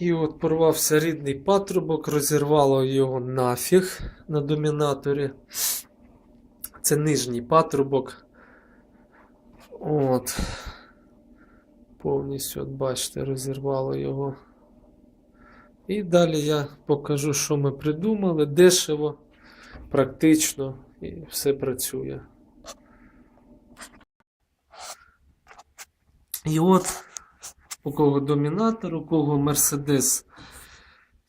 І от порвався рідний патрубок, розірвало його нафіг на домінаторі. Це нижній патрубок. От. Повністю, от бачите, розірвало його. І далі я покажу, що ми придумали. Дешево, практично і все працює. І от у кого домінатор, у кого Mercedes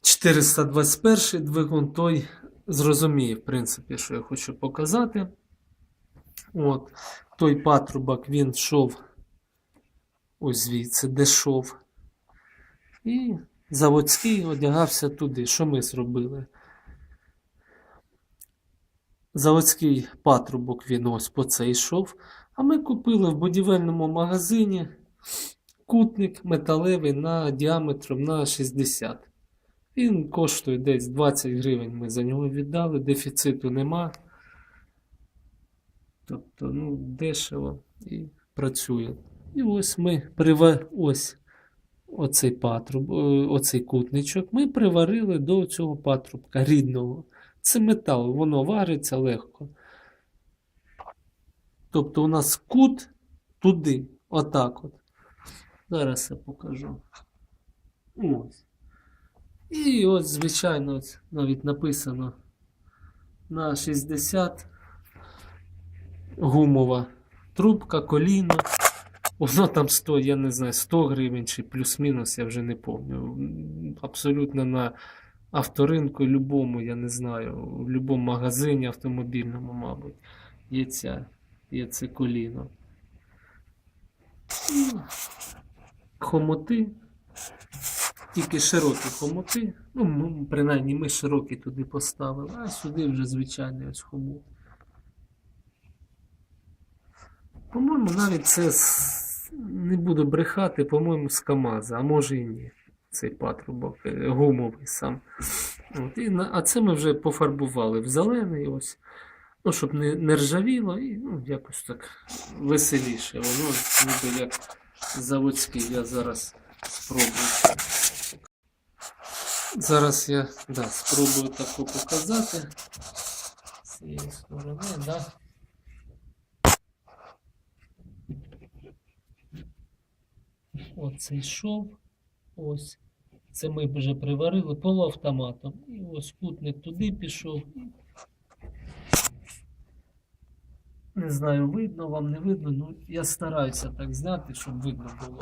421 двигун, той зрозуміє, в принципі, що я хочу показати. От, той патрубок він йшов ось звідси, де йшов. І заводський одягався туди. Що ми зробили? Заводський патрубок він ось по цей йшов. А ми купили в будівельному магазині кутник металевий на діаметром на 60. Він коштує десь 20 гривень. Ми за нього віддали, дефіциту нема. Тобто, ну, дешево і працює. І ось ми приве... ось оцей патруб, оцей кутничок ми приварили до цього патрубка рідного. Це метал, воно вариться легко. Тобто у нас кут туди, отак от. Зараз я покажу. Ось. І ось, звичайно, навіть написано на 60 гумова трубка, коліно. Воно там стоїть, я не знаю, 100 гривень чи плюс-мінус, я вже не пам'ятаю. Абсолютно на авторинку, любому, я не знаю, в будь-якому магазині автомобільному, мабуть, є, ця, є це коліно. Хомоти. Тільки широкі хомоти. Ну, принаймні, ми широкі туди поставили, а сюди вже звичайний ось хомут. По-моєму, навіть це не буду брехати, по-моєму, з КАМАЗа, а може і ні. Цей патрубок е, гумовий сам. От, і а це ми вже пофарбували в зелений ось. Ну, щоб не, не ржавіло і ну, якось так веселіше. Воно ніби як заводський. Я зараз спробую. Зараз я да, спробую таку показати. З цієї сторони, да. Оце йшов. Ось. Це ми вже приварили полуавтоматом. І ось кутник туди пішов. Не знаю, видно вам, не видно. Ну, я стараюся так зняти, щоб видно було.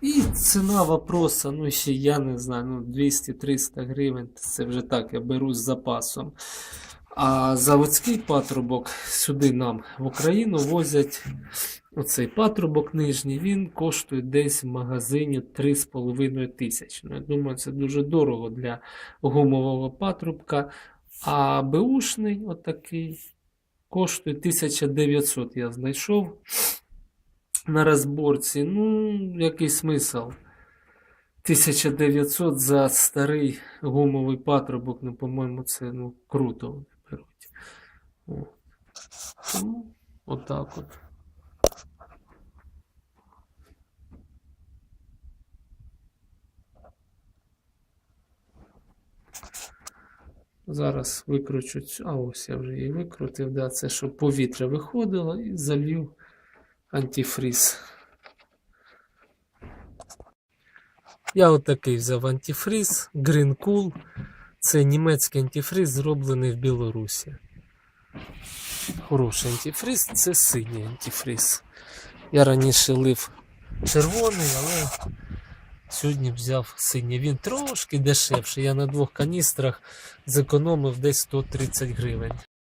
І ціна вопроса, ну ще я не знаю, ну 200-300 гривень. Це вже так, я беру з запасом. А заводський патрубок сюди нам в Україну возять оцей патрубок нижній, він коштує десь в магазині 3,5 тисячі. Ну, я думаю, це дуже дорого для гумового патрубка. А беушний отакий коштує 1900, я знайшов на розборці. Ну, який смисл? 1900 за старий гумовий патрубок, ну, по-моєму, це ну, круто. Тому отак от. Зараз викручу цю. А ось я вже її викрутив. Да, це щоб повітря виходило і залью антифріз. Я отакий взяв антифріз Green Cool. Це німецький антифріз, зроблений в Білорусі. Хороший антифриз, це синій антифриз. Я раніше лив червоний, але сьогодні взяв синій. Він трошки дешевший. Я на двох каністрах зекономив десь 130 гривень.